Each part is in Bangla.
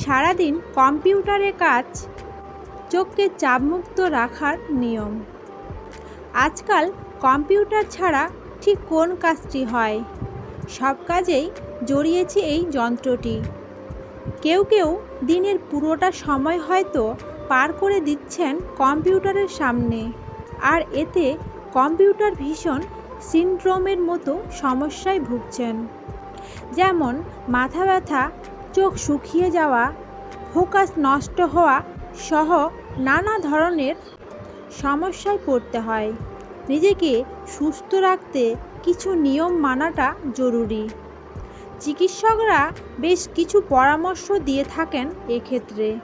সারাদিন কম্পিউটারে কাজ, চোখকে চাপমুক্ত রাখার নিয়ম। আজকাল কম্পিউটার ছাড়া ঠিক কোন কাজটি হয়? সব কাজেই জড়িয়েছে এই যন্ত্রটি। কেউ কেউ দিনের পুরোটা সময় হয়তো পার করে দিচ্ছেন কম্পিউটারের সামনে, আর এতে কম্পিউটার ভীষণ সিনড্রোমের মতো সমস্যায় ভুগছেন। যেমন মাথা ব্যথা চোখ শুকিয়ে যাওয়া, ফোকাস নষ্ট হওয়া সহ নানা ধরনের সমস্যায় পড়তে হয়। নিজেকে সুস্থ রাখতে কিছু নিয়ম মানাটা জরুরি। চিকিৎসকরা বেশ কিছু পরামর্শ দিয়ে থাকেন এক্ষেত্রে।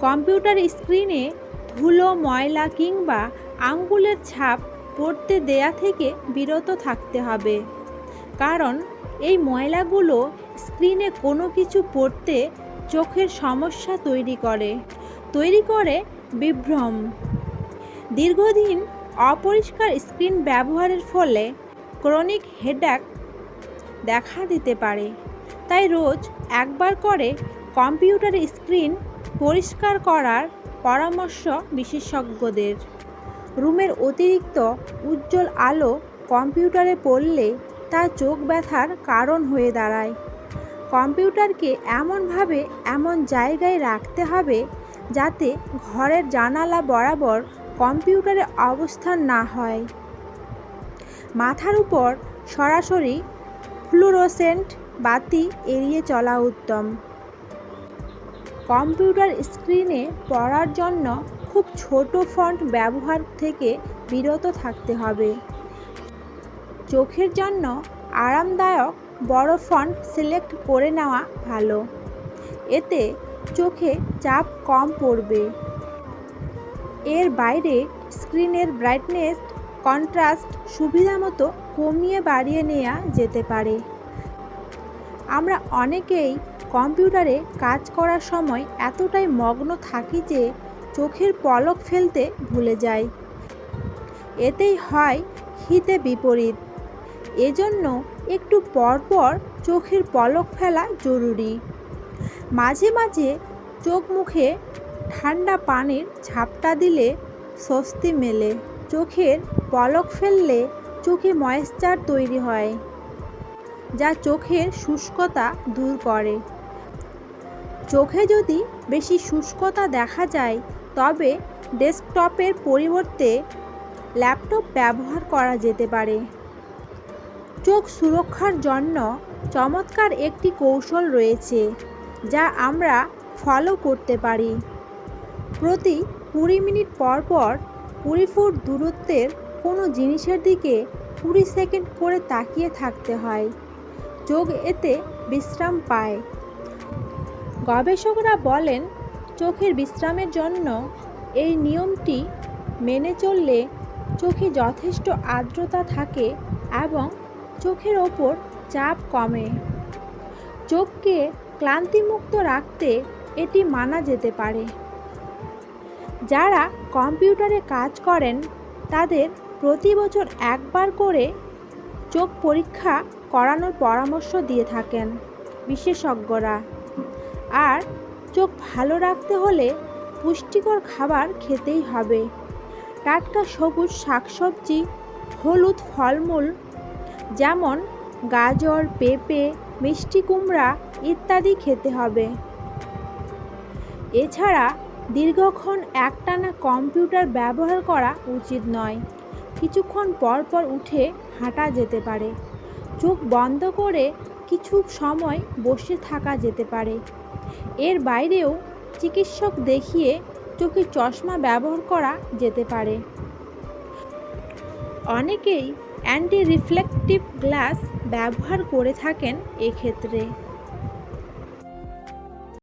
কম্পিউটার স্ক্রিনে ধুলো, ময়লা কিংবা আঙ্গুলের ছাপ পড়তে দেয়া থেকে বিরত থাকতে হবে। কারণ এই ময়লাগুলো স্ক্রিনে কোনো কিছু পড়তে চোখের সমস্যা তৈরি করে। তৈরি করে বিভ্রম। দীর্ঘদিন অপরিষ্কার স্ক্রিন ব্যবহারের ফলে ক্রনিক হেডাক দেখা দিতে পারে। তাই রোজ একবার করে কম্পিউটার স্ক্রিন পরিষ্কার করার পরামর্শ বিশেষজ্ঞদের। রুমের অতিরিক্ত উজ্জ্বল আলো কম্পিউটারে পড়লে তা চোখ ব্যথার কারণ হয়ে দাঁড়ায়। কম্পিউটারকে এমনভাবে এমন জায়গায় রাখতে হবে যাতে ঘরের জানালা বরাবর কম্পিউটারের অবস্থান না হয়। মাথার উপর সরাসরি ফ্লুরোসেন্ট বাতি এড়িয়ে চলা উত্তম। কম্পিউটার স্ক্রিনে পড়ার জন্য খুব ছোট ফন্ট ব্যবহার থেকে বিরত থাকতে হবে। চোখের জন্য আরামদায়ক বড় ফন্ট সিলেক্ট করে নেওয়া ভালো। এতে চোখে চাপ কম পড়বে। এর বাইরে স্ক্রিনের ব্রাইটনেস, কন্ট্রাস্ট সুবিধামতো কমিয়ে বাড়িয়ে নেওয়া যেতে পারে। আমরা অনেকেই কম্পিউটারে কাজ করার সময় এতটাই মগ্ন থাকি যে চোখের পলক ফেলতে ভুলে যাই। এতেই হয় হিতে বিপরীত। এজন্য একটু পরপর চোখের পলক ফেলা জরুরি। মাঝে মাঝে চোখ মুখে ঠান্ডা পানির ঝাপটা দিলে স্বস্তি মেলে। চোখের পলক ফেললে চোখে ময়েশ্চার তৈরি হয়, যা চোখের শুষ্কতা দূর করে। চোখে যদি বেশি শুষ্কতা দেখা যায়, তবে ডেস্কটপের পরিবর্তে ল্যাপটপ ব্যবহার করা যেতে পারে। চোখ সুরক্ষার জন্য চমৎকার একটি কৌশল রয়েছে, যা আমরা ফলো করতে পারি। প্রতি কুড়ি মিনিট পর পর কুড়ি ফুট দূরত্বের কোনো জিনিসের দিকে কুড়ি সেকেন্ড করে তাকিয়ে থাকতে হয়। চোখ এতে বিশ্রাম পায়। গবেষকরা বলেন, চোখের বিশ্রামের জন্য এই নিয়মটি মেনে চললে চোখে যথেষ্ট আর্দ্রতা থাকে এবং চোখের ওপর চাপ কমে। চোখকে ক্লান্তিমুক্ত রাখতে এটি মানা যেতে পারে। যারা কম্পিউটারে কাজ করেন, তাদের প্রতি বছর একবার করে চোখ পরীক্ষা করানোর পরামর্শ দিয়ে থাকেন বিশেষজ্ঞরা। আর চোখ ভালো রাখতে হলে পুষ্টিকর খাবার খেতেই হবে। টাটকা সবুজ শাকসবজি, হলুদ ফলমূল যেমন গাজর, পেঁপে, মিষ্টি কুমড়া ইত্যাদি খেতে হবে। এছাড়া দীর্ঘক্ষণ একটানা কম্পিউটার ব্যবহার করা উচিত নয়। কিছুক্ষণ পর পর উঠে হাঁটা যেতে পারে। চোখ বন্ধ করে কিছু সময় বসে থাকা যেতে পারে। এর বাইরেও চিকিৎসক দেখিয়ে চোখে চশমা ব্যবহার করা যেতে পারে। অনেকেই অ্যান্টি রিফ্লেকটিভ গ্লাস ব্যবহার করে থাকেন এক্ষেত্রে।